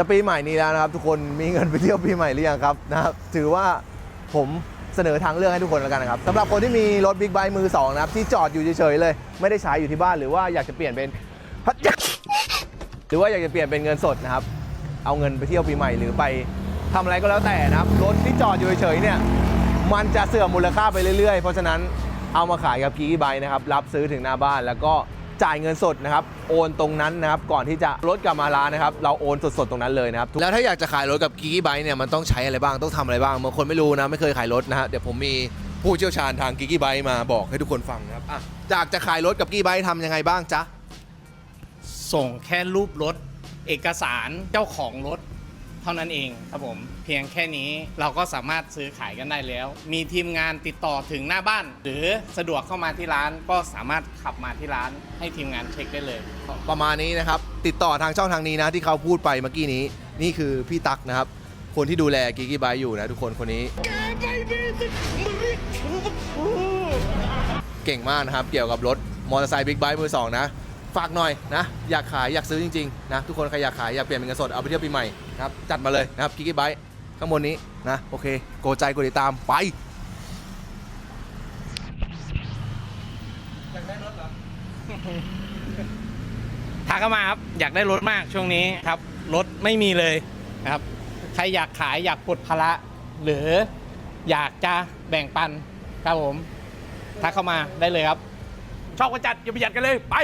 จะปีใหม่นี้แล้วนะครับทุกคนมีเงินไปเที่ยวปีใหม่หรือยังครับนะครับถือว่าผมเสนอทางเลือกให้ทุกคนแล้วกันนะครับสำหรับคนที่มีรถบิ๊กไบค์มือสองนะครับที่จอดอยู่เฉยๆเลย ไม่ได้ใช้อยู่ที่บ้านหรือว่าอยากจะเปลี่ยนเป็นหรือว่าอยากจะเปลี่ยนเป็นเงินสดนะครับ เอาเงินไปเที่ยวปีใหม่หรือไปทำอะไรก็แล้วแต่นะครับรถที่จอดอยู่เฉยๆเนี่ยมันจะเสื่อมมูลค่าไปเรื่อยๆ เพราะฉะนั้นเอามาขายกับกีกไบนะครับรับซื้อถึงหน้าบ้านแล้วก็ จ่ายเงินสดนะครับโอนตรงนั้นนะครับก่อนที่จะรถกลับมาร้านนะครับเราโอนสดๆตรงนั้นเลยนะครับแล้วถ้าอยากจะขายรถกับกีกี้ไบเนี่ยมันต้องใช้อะไรบ้างต้องทำอะไรบ้างบางคนไม่รู้นะไม่เคยขายรถนะฮะเดี๋ยวผมมีผู้เชี่ยวชาญทางกีกี้ไบมาบอกให้ทุกคนฟังนะครับอะจากจะขายรถกับกีกี้ไบทำยังไงบ้างจ๊ะส่งแค่รูปรถ เอกสารเจ้าของรถ เท่านั้นเองครับผม เพียงแค่นี้เราก็สามารถซื้อขายกันได้แล้ว มีทีมงานติดต่อถึงหน้าบ้าน หรือสะดวกเข้ามาที่ร้านก็สามารถขับมาที่ร้าน ให้ทีมงานเช็คได้เลย ประมาณนี้นะครับ ติดต่อทางช่องทางนี้นะที่เขาพูดไปเมื่อกี้นี้ นี่คือพี่ตั๊กนะครับ คนที่ดูแลกิกกี้ไบอยู่นะทุกคนคนนี้ เก่งมากนะครับ เกี่ยวกับรถมอเตอร์ไซค์บิ๊กไบค์มือสองนะ ฝากหน่อยนะอยากขายอยากซื้อจริงๆนะทุกคนใครอยากขายอยากเปลี่ยนเป็นเงินสดเอาไปเที่ยวปีใหม่นะครับจัดมาเลยนะครับกิกกี้ไบข้างบนนี้นะโอเคโกใจกดติดตามไปทักเข้ามาครับอยากได้รถมากช่วงนี้ครับรถไม่มีเลยนะครับใครอยากขายอยากปลดภาระหรืออยากจะแบ่งปันครับผมทักเข้ามาได้เลยครับชอบกระจัดอย่าประหยัดกันเลยไป